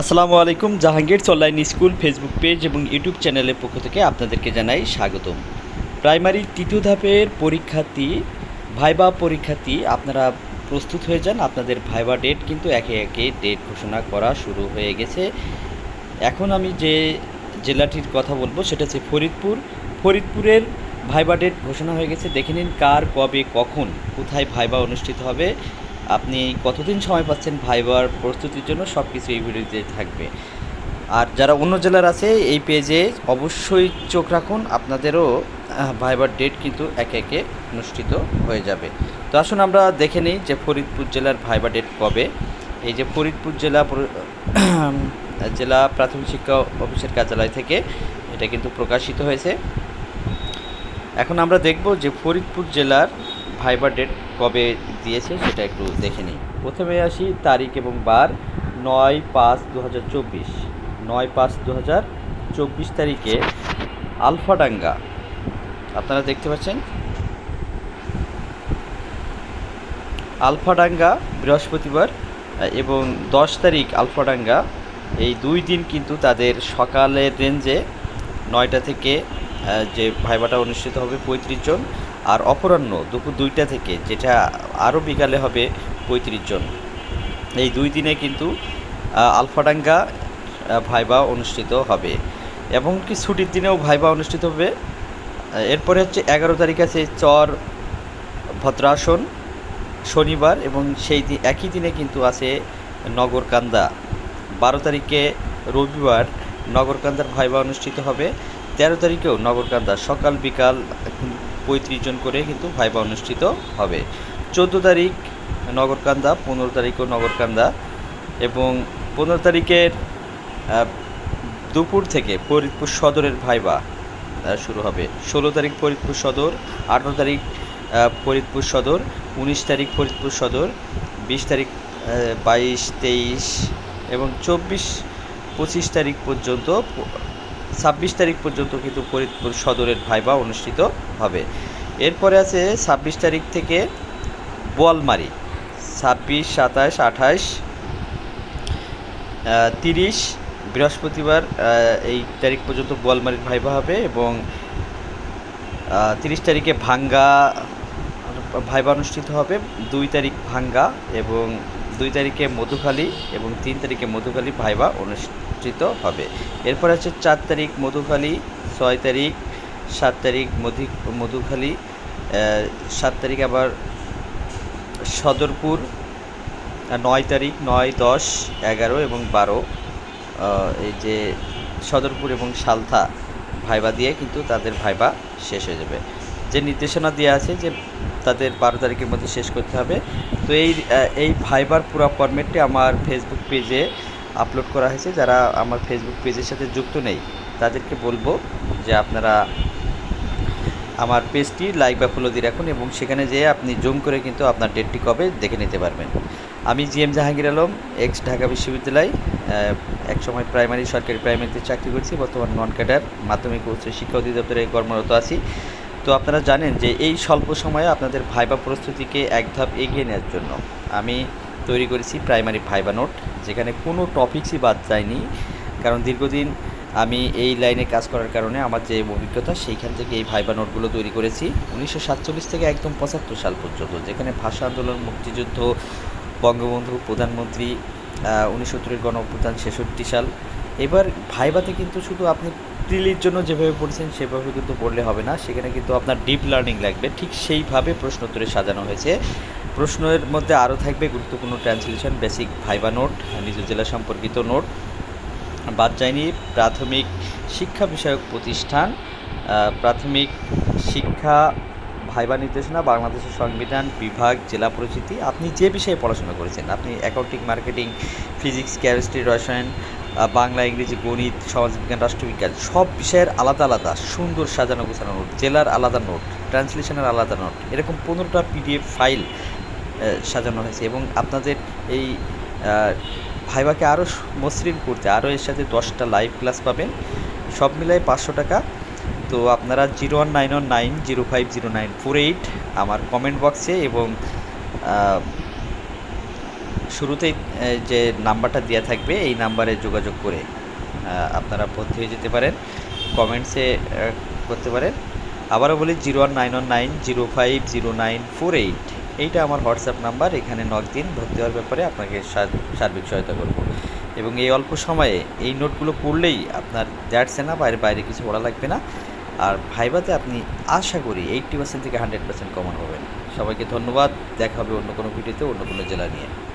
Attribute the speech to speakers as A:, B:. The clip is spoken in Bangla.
A: আসসালামু আলাইকুম, Jahangir online school Facebook page এবং ইউটিউব চ্যানেলের পক্ষ থেকে আপনাদেরকে জানাই স্বাগতম। প্রাইমারি তৃতীয় ধাপের পরীক্ষার্থী, ভাইবা পরীক্ষার্থী, আপনারা প্রস্তুত হয়ে যান। আপনাদের ভাইবা ডেট কিন্তু একে একে ডেট ঘোষণা করা শুরু হয়ে গেছে। এখন আমি যে জেলাটির কথা বলব, সেটা হচ্ছে ফরিদপুর। ফরিদপুরের ভাইবা ডেট ঘোষণা হয়ে গেছে। দেখে নিন কার, কবে, কখন, কোথায় ভাইবা অনুষ্ঠিত হবে। আপনি কতদিন সময় পাচ্ছেন ভাইবার প্রস্তুতির জন্য সব কিছু এই ভিডিওতে থাকবে। আর যারা অন্য জেলার আছে, এই পেজে অবশ্যই চোখ রাখুন, আপনাদেরও ভাইবার ডেট কিন্তু একে একে অনুষ্ঠিত হয়ে যাবে। তো আসুন আমরা দেখে নিই যে ফরিদপুর জেলার ভাইবা ডেট কবে। এই যে ফরিদপুর জেলা জেলা প্রাথমিক শিক্ষা অফিসের কার্যালয় থেকে এটা কিন্তু প্রকাশিত হয়েছে। এখন আমরা দেখব যে ফরিদপুর জেলার ভাইবার ডেট কবে দিয়েছে সেটা একটু দেখে নিই। প্রথমে আসি তারিখ এবং বার, নয় পাঁচ দু হাজার চব্বিশ। নয় পাঁচ দু হাজার চব্বিশ তারিখে আলফাডাঙ্গা। আপনারা দেখতে পাচ্ছেন? আলফাডাঙ্গা বৃহস্পতিবার এবং দশ তারিখ আলফাডাঙ্গা। এই দুই দিন কিন্তু তাদের সকালের রেঞ্জে নয়টা থেকে যে ভাইবাটা অনুষ্ঠিত হবে পঁয়ত্রিশ জন, আর অপরাহ্ন দুপুর দুইটা থেকে, যেটা আরও বিকালে হবে পঁয়ত্রিশ জন। এই দুই দিনে কিন্তু আলফাডাঙ্গা ভাইবা অনুষ্ঠিত হবে। এবং কি ছুটির দিনেও ভাইবা অনুষ্ঠিত হবে। এরপরে হচ্ছে এগারো তারিখ আছে চর ভদ্রাসন, শনিবার এবং সেই দিন একই দিনে কিন্তু আছে নগরকান্দা। বারো তারিখে রবিবার নগরকান্দার ভাইবা অনুষ্ঠিত হবে। তেরো তারিখেও নগরকান্দা সকাল বিকাল পঁয়ত্রিশ জন করে কিন্তু ভাইবা অনুষ্ঠিত হবে। চোদ্দ তারিখ নগরকান্দা, পনেরো তারিখও নগরকান্দা এবং পনেরো তারিখের দুপুর থেকে ফরিদপুর সদরের ভাইবা শুরু হবে। ষোলো তারিখ ফরিদপুর সদর, আঠেরো তারিখ ফরিদপুর সদর, উনিশ তারিখ ফরিদপুর সদর, বিশ তারিখ বাইশ, তেইশ এবং চব্বিশ, পঁচিশ তারিখ পর্যন্ত ছাব্বিশ তারিখ পর্যন্ত কিন্তু ফরিদপুর সদরের ভাইবা অনুষ্ঠিত হবে। এরপরে আছে ছাব্বিশ তারিখ থেকে বোয়ালমারি, ছাব্বিশ, সাতাশ, আঠাশ তিরিশ, বৃহস্পতিবার এই তারিখ পর্যন্ত বোয়ালমারির ভাইবা হবে এবং তিরিশ তারিখে ভাঙ্গা ভাইবা অনুষ্ঠিত হবে, দুই তারিখ ভাঙ্গা এবং দুই তারিখে মধুখালী এবং তিন তারিখে মধুখালী ভাইবা অনুষ্ঠিত হবে। এরপর আছে চার তারিখ মধুখালী, ছয় তারিখ, সাত তারিখ মধু, মধুখালী সাত তারিখ আবার সদরপুর নয় তারিখ, নয়, দশ, এগারো এবং বারো এই যে সদরপুর এবং সালথা ভাইবা দিয়ে কিন্তু তাদের ভাইবা শেষ হয়ে যাবে। যে নির্দেশনা দেওয়া আছে যে তাদের বারো তারিখের মধ্যে শেষ করতে হবে। তো এই এই ভাইবার পুরো ফরম্যাটটি আমার ফেসবুক পেজে আপলোড করা হয়েছে। যারা আমার ফেসবুক পেজের সাথে যুক্ত নেই, তাদেরকে বলব যে আপনারা আমার পেজটি লাইক বা ফলো দিয়ে রাখুন এবং সেখানে যেয়ে আপনি জুম করে কিন্তু আপনার ডেটটি কবে দেখে নিতে পারবেন। আমি G M Jahangir Alam ex Dhaka বিশ্ববিদ্যালয় একসময় প্রাইমারি সরকারি প্রাইমারিতে চাকরি করছি। বর্তমান নন ক্যাডার মাধ্যমিক উচ্চ শিক্ষা অধিদপ্তরে কর্মরত আছি। তো আপনারা জানেন যে এই স্বল্প সময়ে আপনাদের ভাইবা প্রস্তুতিকে এক ধাপ এগিয়ে নেওয়ার জন্য আমি তৈরি করেছি প্রাইমারি ভাইবা নোট, যেখানে কোনো টপিকসই বাদ যায়নি। কারণ দীর্ঘদিন আমি এই লাইনে কাজ করার কারণে আমার যে অভিজ্ঞতা, সেইখান থেকে এই ভাইবা নোটগুলো তৈরি করেছি উনিশশো সাতচল্লিশ থেকে একদম পঁচাত্তর সাল পর্যন্ত, যেখানে ভাষা আন্দোলন, মুক্তিযুদ্ধ, বঙ্গবন্ধু প্রধানমন্ত্রী উনিশশো সত্তরের গণ অভ্যুত্থান ছেষট্টি সাল। এবার ভাইবাতে কিন্তু শুধু আপনি প্রিলির জন্য যেভাবে পড়ছেন, সেভাবে কিন্তু পড়লে হবে না। সেখানে কিন্তু আপনার ডিপ লার্নিং লাগবে। ঠিক সেইভাবে প্রশ্নোত্তরে সাজানো হয়েছে। প্রশ্নের মধ্যে আরও থাকবে গুরুত্বপূর্ণ ট্রান্সলেশন বেসিক ভাইবা নোট নিজ জেলা সম্পর্কিত নোট বাদ যায়নি, প্রাথমিক শিক্ষা বিষয়ক প্রতিষ্ঠান প্রাথমিক শিক্ষা ভাইবা নির্দেশনা বাংলাদেশের সংবিধান বিভাগ, জেলা পরিচিতি। আপনি যে বিষয়ে পড়াশোনা করেছেন, আপনি অ্যাকাউন্টিং মার্কেটিং ফিজিক্স কেমিস্ট্রি রসায়ন বাংলা, ইংরেজি, গণিত, সমাজবিজ্ঞান, রাষ্ট্রবিজ্ঞান, সব বিষয়ের আলাদা আলাদা সুন্দর সাজানো গোছানো নোট, জেলার আলাদা নোট, ট্রান্সলেশনের আলাদা নোট, এরকম পনেরোটা পিডিএফ ফাইল সাজানো হয়েছে এবং আপনাদের এই ভাইবাকে আরও মসৃণ করতে আরও এর সাথে দশটা লাইভ ক্লাস পাবেন, সব মিলাই পাঁচশো টাকা। তো আপনারা zero one nine one nine zero five zero nine four eight আমার কমেন্ট বক্সে এবং শুরুতেই যে নাম্বারটা দেওয়া থাকবে, এই নাম্বারে যোগাযোগ করে আপনারা ভর্তি হয়ে যেতে পারেন কমেন্টসে করতে পারেন। আবারও বলি, zero one nine one nine zero five zero nine four eight. এইটা আমার হোয়াটসঅ্যাপ নাম্বার, এখানে নক দিন, ভর্তি হওয়ার ব্যাপারে আপনাকে সার- সার্বিক সহায়তা করব। এবং এই অল্প সময়ে এই নোটগুলো পড়লেই আপনার দ্যাটসে না বাইরে বাইরে কিছু পড়া লাগবে না। আর ভাইবাতে আপনি আশা করি এইট্টি পার্সেন্ট থেকে হান্ড্রেড পার্সেন্ট কমন হবেন। সবাইকে ধন্যবাদ, দেখা হবে অন্য কোনো ভিডিওতে, অন্য কোনো জেলা নিয়ে।